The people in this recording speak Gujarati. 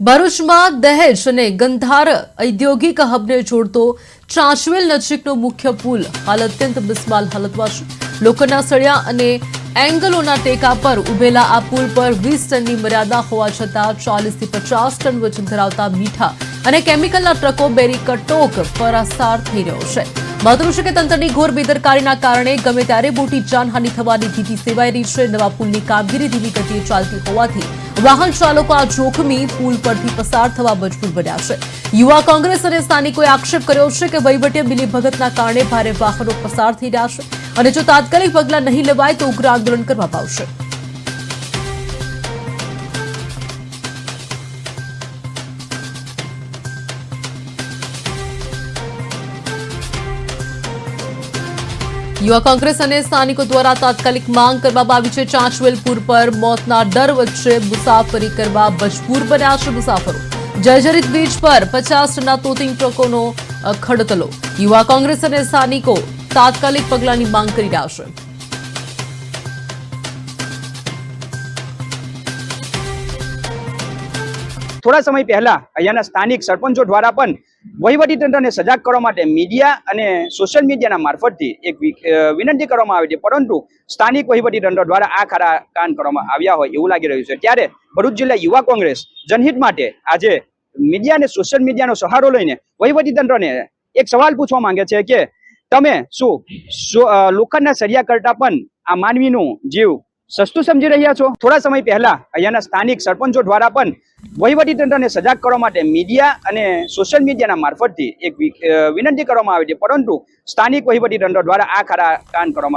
ભરૂચમાં દહેજ અને ગંધાર ઔદ્યોગિક હબને જોડતો ચાંચવેલ નજીકનો મુખ્ય પુલ હાલ અત્યંત બિસ્માલ હાલતમાં છે. લોખંડના સળિયા અને એંગલોના ટેકા પર ઉભેલા આ પુલ પર વીસ ટનની મર્યાદા હોવા છતાં ચાલીસથી પચાસ ટન વજન ધરાવતા મીઠા અને કેમિકલના ટ્રકો બેરી કટોક પરાસાર થઈ રહ્યો છે. મહત્વનું છે કે તંત્રની ઘોર બેદરકારીના કારણે ગમે ત્યારે મોટી જાનહાનિ થવાની ભીતિ સેવાઈ રહી છે. નવા પુલની કામગીરી ધીમી ગતિએ ચાલતી હોવાથી વાહન ચાલકો આ જોખમી પુલ પરથી પસાર થવા મજબૂર બન્યા છે. યુવા કોંગ્રેસ અને સ્થાનિકોએ આક્ષેપ કર્યો છે કે વહીવટી મિલીભગતના કારણે ભારે વાહનો પસાર થઈ રહ્યા છે અને જો તાત્કાલિક પગલાં નહીં લેવાય તો ઉગ્ર આંદોલન કરવા આવશે. યુવા કોંગ્રેસ અને સ્થાનિકો દ્વારા તાત્કાલિક માંગ કરવામાં આવી છે. ચાંચવેલપુર પર મોતના ડર વચ્ચે મુસાફરી કરવા મજબૂર બન્યા છે મુસાફરો. જર્જરિત બીચ પર પચાસ ટના તોતિંગ ટ્રકોનો ખડતલો. યુવા કોંગ્રેસ અને સ્થાનિકો તાત્કાલિક પગલાંની માંગ કરી રહ્યા છે. થોડા સમય પહેલા અહીંયાના સ્થાનિક સરપંચો દ્વારા પણ વહીવટી તંત્રને સજાગ કરવા માટે મીડિયા અને સોશિયલ મીડિયાના મારફતથી એક વિનંતી કરવામાં આવી છે. પરંતુ સ્થાનિક વહીવટી તંત્ર દ્વારા આ ખરા કાન કરવામાં આવ્યા હોય એવું લાગી રહ્યું છે. ત્યારે ભરૂચ જિલ્લા યુવા કોંગ્રેસ જનહિત માટે આજે મીડિયા અને સોશિયલ મીડિયાનો સહારો લઈને વહીવટી તંત્રને એક સવાલ પૂછવા માંગે છે કે તમે શું લોખંડના સરિયા કરતા પણ આ માનવીનું જીવ સસ્તું સમજી રહ્યા છો? થોડા સમય પહેલા અહીંયાના સ્થાનિક સરપંચો દ્વારા પણ વહીવટી તંત્રને સજાગ કરવા માટે મીડિયા અને સોશિયલ મીડિયાના મારફતથી એક વિનંતી કરવામાં આવી છે પરંતુ સ્થાનિક વહીવટી તંત્ર દ્વારા આ ખરા કાન કરવામાં